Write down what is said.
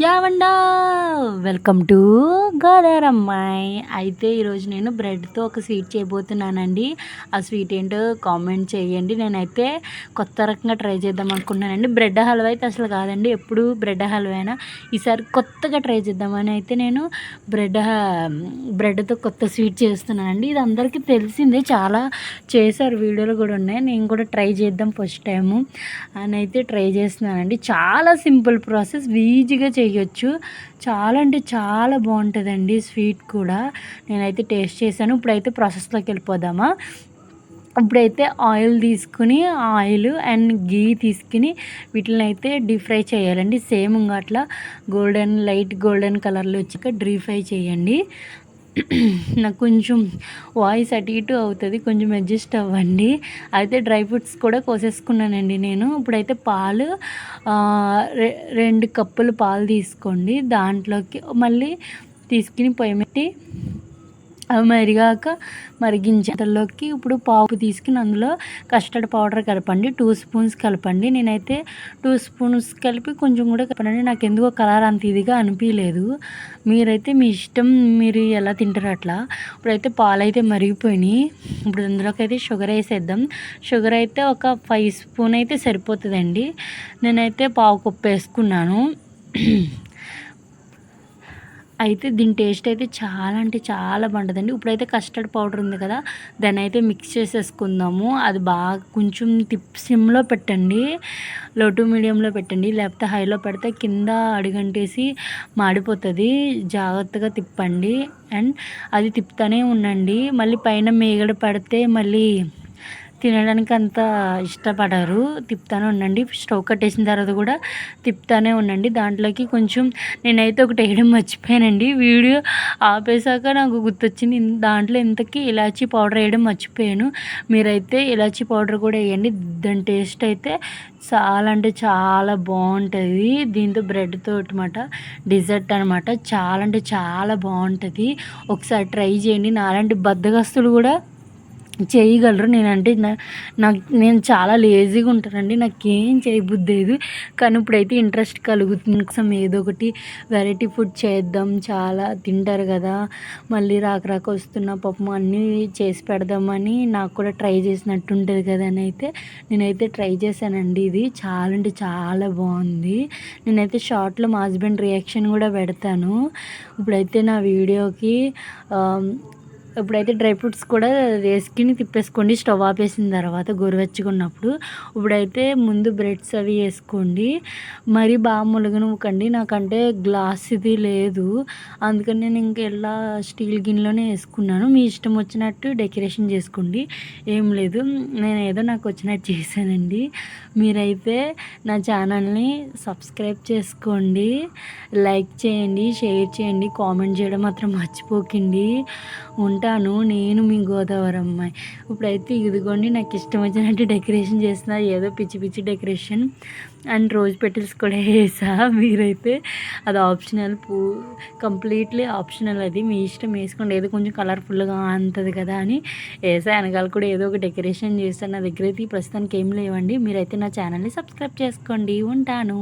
యావండా welcome to గోదారమ్మాయి. అయితే ఈరోజు నేను బ్రెడ్తో ఒక స్వీట్ చేయబోతున్నానండి. ఆ స్వీట్ ఏంటో కామెంట్ చేయండి. నేనైతే కొత్త రకంగా ట్రై చేద్దాం అనుకున్నానండి బ్రెడ్ హల్వా అయితే అసలు కాదండి. ఎప్పుడు బ్రెడ్ హల్వైనా ఈసారి కొత్తగా ట్రై చేద్దామని అయితే నేను బ్రెడ్ బ్రెడ్తో కొత్త స్వీట్ చేస్తున్నానండి. ఇది అందరికీ తెలిసిందే. చాలా చేశారు. వీడియోలు కూడా ఉన్నాయి. నేను కూడా ట్రై చేద్దాం ఫస్ట్ టైము. అని అయితే ట్రై చేస్తున్నానండి. చాలా సింపుల్ ప్రాసెస్. ఈజీగా చే చేయొచ్చు చాలా అంటే చాలా బాగుంటుందండి స్వీట్ కూడా. నేనైతే టేస్ట్ చేశాను. ఇప్పుడైతే ప్రాసెస్లోకి వెళ్ళిపోదామా. ఇప్పుడైతే ఆయిల్ తీసుకుని ఆయిల్ అండ్ గీ తీసుకుని వీటిని అయితే డీప్ ఫ్రై చేయాలండి. సేమ్ ఇంకా అట్లా గోల్డెన్ లైట్ గోల్డెన్ కలర్లో వచ్చాక డీప్ ఫ్రై చేయండి. నాకు కొంచెం వాయిస్ అటు ఇటు అవుతుంది కొంచెం అడ్జస్ట్ అవ్వండి. అయితే డ్రై ఫ్రూట్స్ కూడా కోసేసుకున్నానండి నేను. ఇప్పుడైతే పాలు రెండు కప్పులు పాలు తీసుకోండి. దాంట్లోకి మళ్ళీ తీసుకుని పొయ్యి పెట్టి అవి మరిగాక మరిగించేలోకి ఇప్పుడు పావు తీసుకుని అందులో కస్టర్డ్ పౌడర్ కలపండి టూ స్పూన్స్ కలపండి. నేనైతే టూ స్పూన్స్ కలిపి కొంచెం కూడా కలపండి నాకు ఎందుకో కలర్ అంత ఇదిగా అనిపించలేదు మీరైతే మీ ఇష్టం మీరు ఎలా తింటారు అట్లా. ఇప్పుడైతే పాలు అయితే మరిగిపోయినాయి. ఇప్పుడు అందులోకి అయితే షుగర్ వేసేద్దాం. షుగర్ అయితే ఒక ఫైవ్ స్పూన్ అయితే సరిపోతుందండి. నేనైతే పావు కప్పు వేసుకున్నాను. అయితే దీని టేస్ట్ అయితే చాలా అంటే చాలా బాగుంటుందండి. ఇప్పుడైతే కస్టర్డ్ పౌడర్ ఉంది కదా దాన్ని అయితే మిక్స్ చేసేసుకుందాము. అది బాగా కొంచెం తిప్ సిమ్లో పెట్టండి లో టు మీడియంలో పెట్టండి లేకపోతే హైలో పెడితే కింద అడిగంటేసి మాడిపోతుంది. జాగ్రత్తగా తిప్పండి. అండ్ అది తిప్పుతూనే ఉండండి. మళ్ళీ పైన మేగడ పడితే మళ్ళీ తినడానికి అంత ఇష్టపడరు. తిప్పుతానే ఉండండి. స్టవ్ కట్టేసిన తర్వాత కూడా తిప్పుతానే ఉండండి. దాంట్లోకి కొంచెం నేనైతే ఒకటి వేయడం మర్చిపోయానండి. వీడియో ఆపేశాక నాకు గుర్తొచ్చింది. దాంట్లో ఇంతకీ ఇలాచీ పౌడర్ వేయడం మర్చిపోయాను. మీరైతే ఇలాచీ పౌడర్ కూడా వేయండి. దాని టేస్ట్ అయితే చాలా అంటే చాలా బాగుంటుంది. దీంతో బ్రెడ్తో అనమాట డిజర్ట్ అనమాట. చాలా అంటే చాలా బాగుంటుంది. ఒకసారి ట్రై చేయండి. నాలాంటి బద్దగస్తులు కూడా చేయగలరు. నేనంటే నాకు నేను చాలా లేజీగా ఉంటానండి. నాకేం చేయబుద్దేది కానీ ఇప్పుడైతే ఇంట్రెస్ట్ కలుగుతుంది. కోసం ఏదో ఒకటి వెరైటీ ఫుడ్ చేద్దాం. చాలా తింటారు కదా. మళ్ళీ రాక రాక వస్తున్న పాపం అన్నీ చేసి పెడదామని నాకు కూడా ట్రై చేసినట్టు ఉంటుంది కదా అని అయితే నేనైతే ట్రై చేశానండి ఇది. చాలా అంటే చాలా బాగుంది. నేనైతే షార్ట్లో మా హస్బెండ్ రియాక్షన్ కూడా పెడతాను. ఇప్పుడైతే నా వీడియోకి ఇప్పుడైతే డ్రై ఫ్రూట్స్ కూడా వేసుకుని తిప్పేసుకోండి. స్టవ్ ఆపేసిన తర్వాత గోరువెచ్చుకున్నప్పుడు ఇప్పుడైతే ముందు బ్రెడ్స్ అవి వేసుకోండి. మరీ బాగా ములగనివ్వకండి. నాకంటే గ్లాస్ ఇది లేదు. అందుకని నేను ఇంకెలా స్టీల్ గిన్నెలోనే వేసుకున్నాను. మీ ఇష్టం వచ్చినట్టు డెకరేషన్ చేసుకోండి. ఏం లేదు. నేను ఏదో నాకు వచ్చినట్టు చేశానండి. మీరైతే నా ఛానల్ని సబ్స్క్రైబ్ చేసుకోండి. లైక్ చేయండి షేర్ చేయండి. కామెంట్ చేయడం మాత్రం మర్చిపోకండి. ఉంటాను నేను మీ గోదావరి అమ్మాయి ఇప్పుడైతే ఇదిగోండి నాకు ఇష్టం వచ్చినట్టు డెకరేషన్ చేసిన ఏదో పిచ్చి పిచ్చి డెకరేషన్ అండ్ రోజ్ పెటల్స్ కూడా వేసా మీరైతే. అది ఆప్షనల్ పూ కంప్లీట్లీ ఆప్షనల్ అది. మీ ఇష్టం వేసుకోండి. ఏదో కొంచెం కలర్ఫుల్గా అంతది కదా అని వేసా. వెనకాల కూడా ఏదో ఒక డెకరేషన్ చేస్తాను నా దగ్గర అయితే ప్రస్తుతానికి ఏం లేవండి. మీరైతే నా ఛానల్ని సబ్స్క్రైబ్ చేసుకోండి. ఉంటాను.